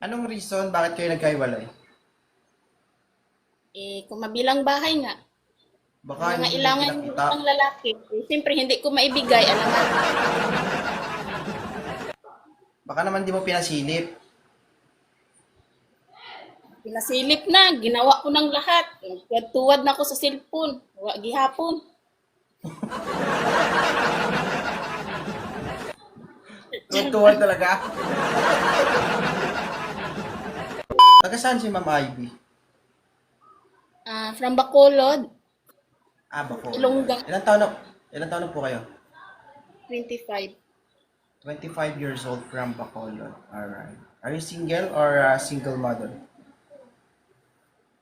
Anong reason bakit kayo nagkahiwalay? Eh, kung mabilang bahay nga, Baka mga hindi ilangan pinakita. ng lalaki, eh, siyempre hindi ko maibigay, alam mo. Baka naman di mo pinasilip. Pinasilip na, ginawa ko ng lahat. Tuwad na ako sa cellphone. Wa gihapon. Tuwan talaga. Taga saan si Ma'am Ivy? Ah, from Bacolod, Ah, bako. Ilongga. Ilan taon na, ilan taon na po kayo? 25. 25 years old from Bacolod. Alright. Are you single or uh, single mother?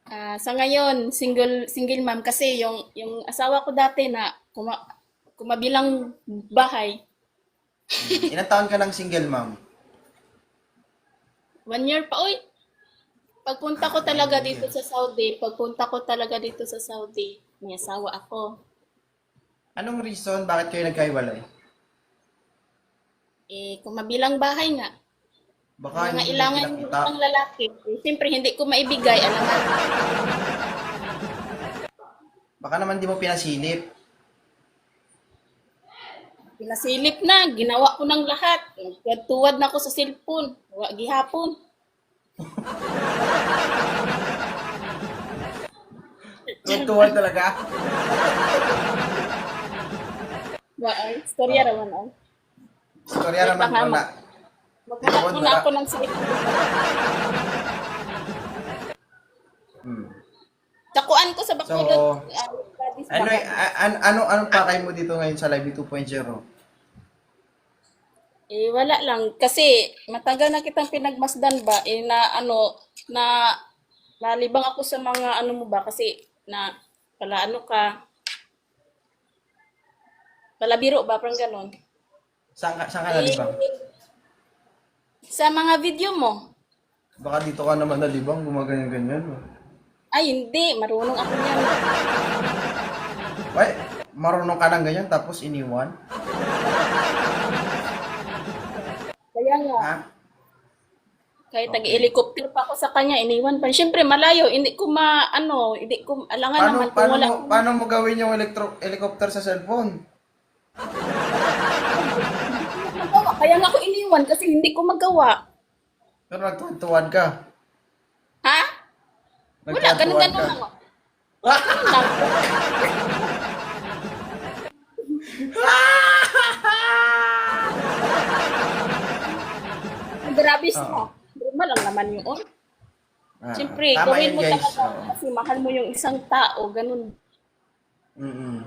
Ah, sa ngayon, single single mom kasi yung yung asawa ko dati na kuma, kumabilang bahay, Ilan taon ka ng single mom? one year pa oy. Pagpunta ko talaga dito sa Saudi, pagpunta ko talaga dito sa Saudi, may asawa ako. Anong reason bakit kayo nagkahiwalay? Eh, kung mabilang bahay nga, Baka mga ilangan ng lalaki, eh, siyempre hindi ko maibigay, alam mo. Baka naman di mo pinasilip. Pinasilip na, ginawa ko ng lahat. Tuwad na ako sa cellphone. Wa gihapon. Tuwan talaga. Ay, storya raman ay. Storya naman ko na. Maghanap muna wala. ako ng cellphone. Hmm. Takuan ko sa So, Bacolod. ah, Gladys Ano, an- ano, anong pakay mo dito ngayon sa Live 2.0? Eh, wala lang. Kasi, matagal na kitang pinagmasdan ba, eh, na, ano, na, nalibang ako sa mga, ano mo ba, kasi, na, pala, ano ka, palabiro ba, parang ganon. Saan ka, saan ka nalibang? Sa mga video mo, Baka dito ka naman nalibang, gumaganyan-ganyan. oh. ay, hindi, marunong ako niyan. Ay, marunong ka ng ganyan tapos iniwan? Kaya nga, Ha? kahit nag-helicopter pa ako sa kanya, iniwan pa. Siyempre, malayo, hindi ko ma, ano, hindi ko, alangan Paano, naman paano, wala. mo, paano mo gawin yung electro, helicopter sa cellphone? Kaya nga ako iniwan kasi hindi ko magawa. Pero nagtuwan ka. Ha? Wala, ganun-ganun lang. Ganun lang. Grabe siya. Oo. Normal lang naman yun. Ah, Siyempre, gawin mo talaga kasi mahal mo yung isang tao, ganun. Mm-mm.